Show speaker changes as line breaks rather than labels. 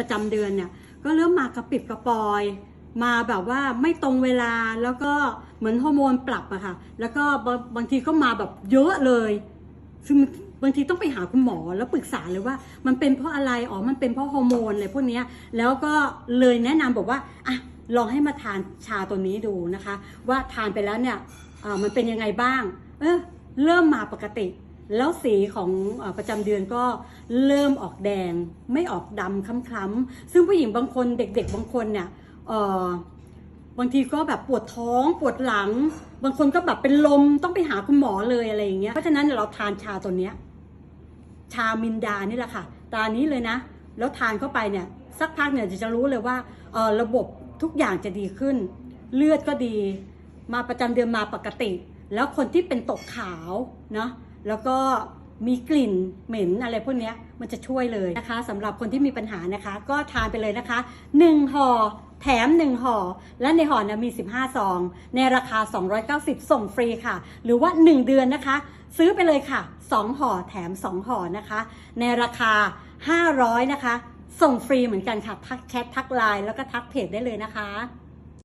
ประจำเดือนเนี่ย ก็เริ่มมากระปิดกระปอย มาแบบว่าไม่ตรงเวลาแล้วก็เหมือนฮอร์โมนปรับอะค่ะ แล้วก็บางบางทีก็มาแบบเยอะเลยซึ่งบางทีต้องไปหาคุณหมอแล้วปรึกษาเลยว่า มันเป็นเพราะอะไรอ๋อมันเป็นเพราะฮอร์โมนอะไรพวกนี้แล้วก็เลยแนะนำบอกว่าอะลองให้มาทานชาตัวนี้ดูนะคะ ว่าทานไปแล้วเนี่ยมันเป็นยังไงบ้าง เออเริ่มมาปกติ แล้วสีของอประจำเดือนก็เริ่มออกแดง ไม่ออกดำคล้ำๆซึ่งผู้หญิงบางคนเด็ก ๆ บางคนเนี่ยบางทีก็แบบปวดท้องปวดหลัง บางคนก็แบบเป็นลมต้องไปหาคุณหมอเลยอะไรอย่างเงี้ยเพราะฉะนั้นเราทานชาตัวเนี้ยชามินดานี่แหละค่ะตานี้เลยนะ แล้วทานเข้าไปเนี่ยสักพักเนี่ยจะรู้เลยว่าระบบทุกอย่างจะดีขึ้น เลือดก็ดี มาประจำเดือนมาปกติ แล้วคนที่เป็นตกขาวเนาะ แล้วก็มีกลิ่นเหม็นอะไรพวกนี้มันจะช่วยเลยนะคะสำหรับคนที่มีปัญหานะคะ ก็ทานไปเลยนะคะ1ห่อแถม 1ห่อ และในห่อนะมี 15 ซอง ในราคา 290 ส่งฟรีค่ะ หรือว่า 1 เดือนนะคะ ซื้อไปเลยค่ะ 2ห่อแถม 2ห่อนะคะ ในราคา 500 นะคะ ส่งฟรีเหมือนกันค่ะ ทักแชททักไลน์แล้วก็ทักเพจได้เลยนะคะ